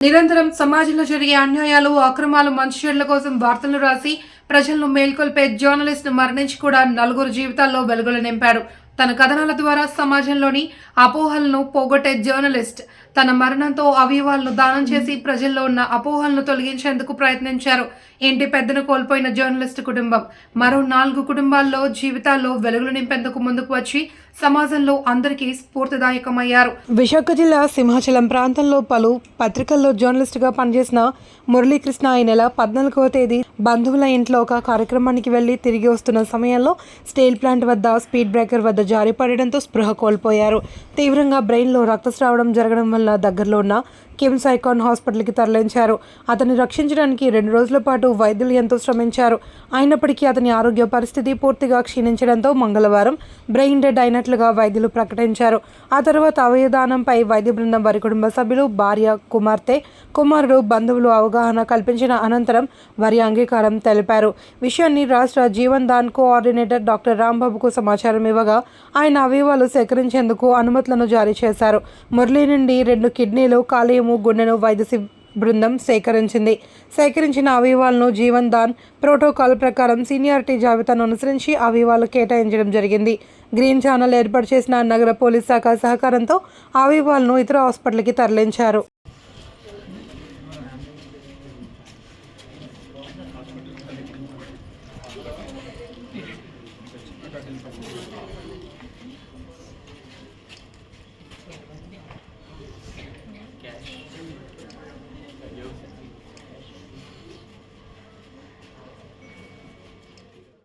నిరంతరం సమాజంలో జరిగే అన్యాయాలు అక్రమాలు మంచి చెడ్ల కోసం వార్తలు రాసి ప్రజలను మేల్కొల్పే జర్నలిస్ట్ మరణించి కూడా నలుగురు జీవితాల్లో వెలుగులు నింపాడు. తన కథనాల ద్వారా సమాజంలోని అపోహలను పోగొట్టే జర్నలిస్ట్ తన మరణంతో అవయవాలను దానం చేసి ప్రజల్లో ఉన్న అపోహలను తొలగించేందుకు ప్రయత్నించారు. ఇంటి పెద్దను కోల్పోయిన జర్నలిస్ట్ కుటుంబం? మరో నాలుగు కుటుంబాల్లో జీవితాల్లో వెలుగులు నింపేందుకు ముందుకు వచ్చి సమాజంలో అందరికీ స్ఫూర్తిదాయకమయ్యారు. విశాఖ జిల్లా సింహాచలం ప్రాంతంలో పలు పత్రికల్లో జర్నలిస్టుగా పనిచేసిన మురళీకృష్ణ ఈ నెల పద్నాలుగవ తేదీ బంధువుల ఇంట్లో ఒక కార్యక్రమానికి వెళ్ళి తిరిగి వస్తున్న సమయంలో స్టీల్ ప్లాంట్ వద్ద స్పీడ్ బ్రేకర్ వద్ద జారిపడడంతో స్పృహ కోల్పోయారు. తీవ్రంగా బ్రెయిన్లో రక్తస్రావడం జరగడం వల్ల దగ్గరలో ఉన్న కిమ్స్ ఐకాన్ హాస్పిటల్కి తరలించారు. అతన్ని రక్షించడానికి రెండు రోజుల పాటు వైద్యులు ఎంతో శ్రమించారు. అయినప్పటికీ అతని ఆరోగ్య పరిస్థితి పూర్తిగా క్షీణించడంతో మంగళవారం బ్రెయిన్ డెడ్ అయినట్లుగా వైద్యులు ప్రకటించారు. ఆ తర్వాత అవయదానంపై వైద్య బృందం వారి కుటుంబ సభ్యులు భార్య కుమార్తె కుమారుడు బంధువులు అవగాహన కల్పించిన అనంతరం వారి అంగీకారం తెలిపారు. విషయాన్ని రాష్ట్ర జీవన్ దాన్ కోఆర్డినేటర్ డాక్టర్ రాంబాబుకు సమాచారం ఇవ్వగా ఆయన అవయవాలు సేకరించేందుకు అనుమతులను జారీ చేశారు. మురళి నుండి రెండు కిడ్నీలు కాలేయం కాలేయము గుండెను వైద్య బృందం సేకరించింది. సేకరించిన అవయవాలను జీవన్ దాన్ ప్రోటోకాల్ ప్రకారం సీనియారిటీ జాబితాను అనుసరించి అవయవాలు కేటాయించడం జరిగింది. గ్రీన్ ఛానల్ ఏర్పాటు చేసిన నగర పోలీస్ శాఖ సహకారంతో అవయవాలను ఇతర హాస్పిటల్కి తరలించారు.